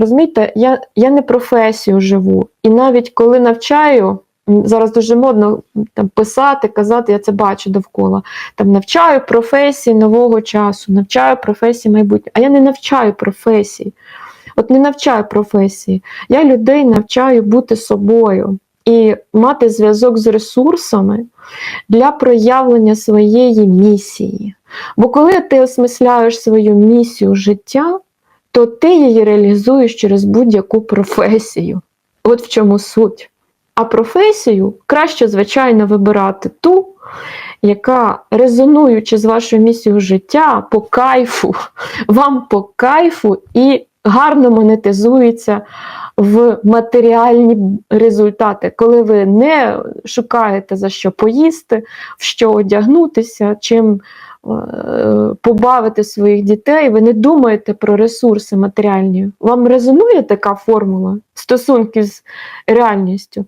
Розумієте, я, я не професію живу. І навіть коли навчаю, зараз дуже модно там, писати, казати, я це бачу довкола. Там навчаю професії нового часу, навчаю професії майбутнього. А я не навчаю професій. От не навчаю професії. Я людей навчаю бути собою і мати зв'язок з ресурсами для проявлення своєї місії. Бо коли ти осмисляєш свою місію життя, то ти її реалізуєш через будь-яку професію. От в чому суть. А професію краще, звичайно, вибирати ту, яка, резонуючи з вашою місією життя, по кайфу, вам по кайфу і гарно монетизується в матеріальні результати, коли ви не шукаєте за що поїсти, в що одягнутися, чим е, побавити своїх дітей, ви не думаєте про ресурси матеріальні. Вам резонує така формула стосунків з реальністю?